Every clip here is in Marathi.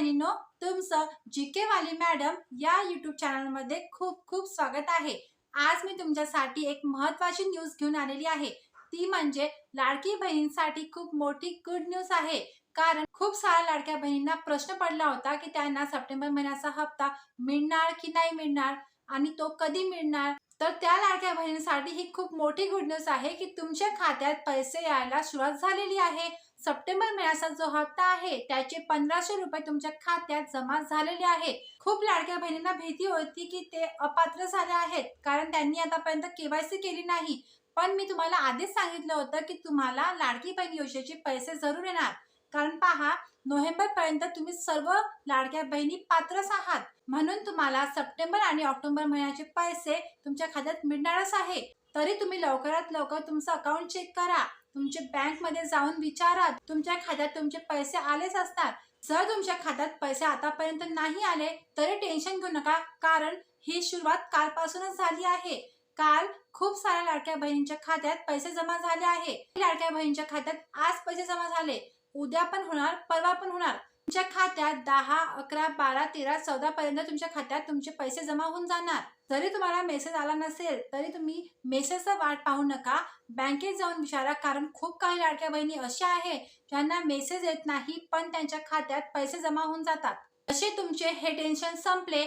बहिणींनो तुमचं जी के वाली मॅडम या युट्यूब चॅनलमध्ये खूप खूप स्वागत आहे. आज मी तुमच्यासाठी एक महत्वाची न्यूज घेऊन आलेली आहे. ती म्हणजे लाडकी बहिणींसाठी खूप मोठी गुड न्यूज आहे. कारण खूप साऱ्या लाडक्या बहिणींना प्रश्न पडला होता की त्यांना सप्टेंबर महिन्याचा हप्ता मिळणार की नाही मिळणार आणि तो कधी मिळणार? तर त्या लाडक्या बहिणींसाठी ही खूप मोठी गुड न्यूज आहे की तुमच्या खात्यात पैसे यायला सुरुवात झालेली आहे. सप्टेंबर महिन्याचा जो हप्ता आहे त्याचे पंधराशे रुपये तुमच्या खात्यात जमा झालेले आहे खूप लाडक्या बहिणींना भीती होती की ते अपात्र झाले आहेत कारण त्यांनी आतापर्यंत केवायसी केली नाही. पण मी तुम्हाला आधीच सांगितलं होतं की तुम्हाला लाडकी बहीण योजनेचे पैसे जरूर येणार. कारण पहा नोव्हेंबर पर्यंत तुम्ही सर्व लाडक्या बहिणी पात्रच आहात. म्हणून तुम्हाला सप्टेंबर आणि ऑक्टोबर महिन्याचे पैसे तुमच्या खात्यात मिळणारच आहे. तरी तुम्ही लवकरात लवकर तुमचं अकाउंट चेक करा. तुमच्या बँकमध्ये जाऊन विचारा. तुमच्या खात्यात तुमचे पैसे आलेच असतात. जर तुमच्या खात्यात पैसे आतापर्यंत नाही आले तरी टेन्शन घेऊ नका. कारण ही सुरुवात कालपासूनच झाली आहे. काल खूप साऱ्या लाडक्या बहिणींच्या खात्यात पैसे जमा झाले आहे. लाडक्या बहिणींच्या खात्यात आज पैसे जमा झाले. उद्या पण होणार परवा पण होणार. तुमच्या खात्यात दहा अकरा बारा तेरा चौदा पर्यंत तुमच्या खात्यात तुमचे पैसे जमा होऊन जाणार. जरी तुम्हाला मेसेज आला नसेल तरी तुम्ही मेसेजचा वाट पाहू नका. बँकेत जाऊन विचारा कारण खूप काही लाडक्या बहिणी अशा आहे ज्यांना मेसेज येत नाही पण त्यांच्या खात्यात पैसे जमा होऊन जातात. असे तुमचे हे टेन्शन संपले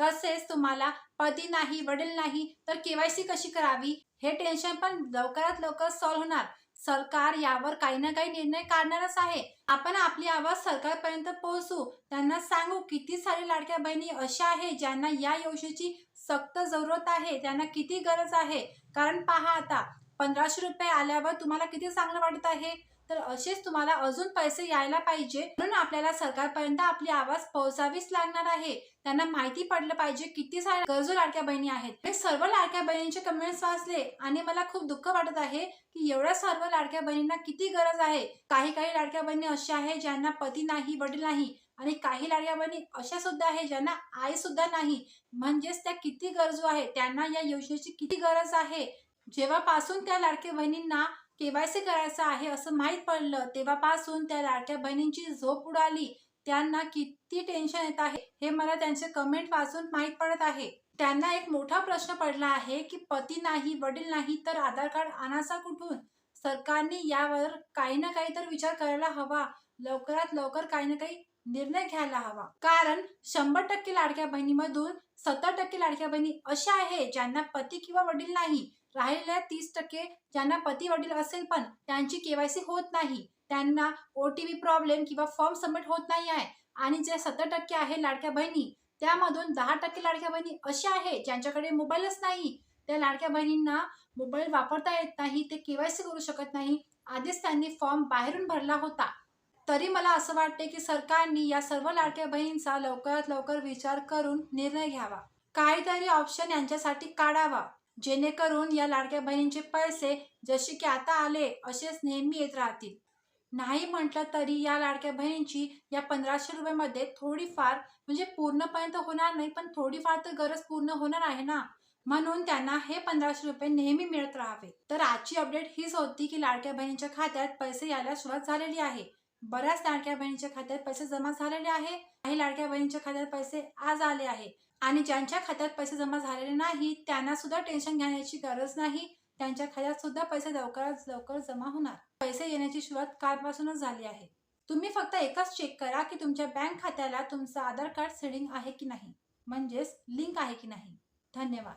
तसेच तुम्हाला पती नाही वडील नाही तर केवायसी कशी करावी? हे टेन्शन पण लवकरात लवकर सॉल्व्ह होणार. सरकार यावर काही ना काही निर्णय काढणारच आहे. आपण आपली आवाज सरकारपर्यंत पोहोचू. त्यांना सांगू किती सारी लाडक्या बहिणी अशा आहे ज्यांना या योजनेची सक्त जरूरत आहे त्यांना किती गरज आहे. कारण पहा आता पंधराशे रुपये आल्यावर तुम्हाला किती चांगलं वाटत आहे? तर असेच तुम्हाला अजून पैसे यायला पाहिजे. म्हणून आपल्याला सरकारपर्यंत आपली आवाज पोहोचावीच लागणार आहे. त्यांना माहिती पडलं पाहिजे किती साऱ्या गरजू लाडक्या बहिणी आहेत. मी सर्व लाडक्या बहिणींचे कमेंट्स वाचले आणि मला खूप दुःख वाटत आहे की एवढ्या सर्व लाडक्या बहिणींना किती गरज आहे. काही काही लाडक्या बहिणी अशा आहे ज्यांना पती नाही वडील नाही आणि काही लाडक्या बहिणी अशा सुद्धा आहे ज्यांना आई सुद्धा नाही. म्हणजेच त्या किती गरजू आहे त्यांना या योजनेची किती गरज आहे? जेव्हापासून त्या लाडक्या बहिणींना केवायसी करायचं आहे असं माहीत पडलं तेव्हापासून त्या लाडक्या बहिणींची झोप उडाली. त्यांना किती टेन्शन येत आहे हे मला त्यांचे कमेंट वाचून माहीत पडत आहे. त्यांना एक मोठा प्रश्न पडला आहे की पती नाही वडील नाही तर आधार कार्ड आणायचा कुठून? सरकारने यावर काही ना काही तर विचार करायला हवा. लवकरात लवकर काही ना काही निर्णय घ्यायला हवा. कारण शंभर टक्के लाडक्या बहिणीमधून सत्तर टक्के लाडक्या बहिणी अशा आहे ज्यांना पती किंवा वडील नाही. राहिलेल्या तीस टक्के ज्यांना पती वडील असेल पण त्यांची केवायसी होत नाही त्यांना ओ टी व्ही प्रॉब्लेम किंवा फॉर्म सबमिट होत नाही आहे. आणि जे सत्तर टक्के आहे लाडक्या बहिणी त्यामधून दहा टक्के लाडक्या बहिणी अशा आहे ज्यांच्याकडे मोबाईलच नाही. त्या लाडक्या बहिणींना मोबाईल वापरता येत नाही ते केवायसी करू शकत नाही. आधीच त्यांनी फॉर्म बाहेरून भरला होता. तरी मला असं वाटते की सरकारने या सर्व लाडक्या बहिणींचा लवकरात लवकर विचार करून निर्णय घ्यावा. काहीतरी ऑप्शन यांच्यासाठी काढावा. जेणेकरून या लाडक्या बहिणींचे पैसे जसे की आता आले असेच नेहमी येत राहतील. नाही म्हटलं तरी या लाडक्या बहिणींची या पंधराशे रुपयामध्ये थोडीफार म्हणजे पूर्णपर्यंत होणार नाही पण थोडीफार तर गरज पूर्ण होणार आहे ना? म्हणून त्यांना हे पंधराशे रुपये नेहमी मिळत राहावे. तर आजची अपडेट हीच होती की लाडक्या बहिणींच्या खात्यात पैसे यायला सुरुवात झालेली आहे. बऱ्याच लाडक्या बहिणीच्या खात्यात पैसे जमा झालेले आहे. काही लाडक्या बहिणीच्या खात्यात पैसे आज आले आहे. आणि ज्यांच्या खात्यात पैसे जमा झालेले नाही त्यांना सुद्धा टेन्शन घेण्याची गरज नाही. त्यांच्या खात्यात सुद्धा पैसे लवकरात लवकर जमा होणार. पैसे येण्याची सुरुवात कालपासूनच झाली आहे. तुम्ही फक्त एकच चेक करा की तुमच्या बँक खात्याला तुमचं आधार कार्ड सेडिंग आहे की नाही. म्हणजेच लिंक आहे की नाही. धन्यवाद.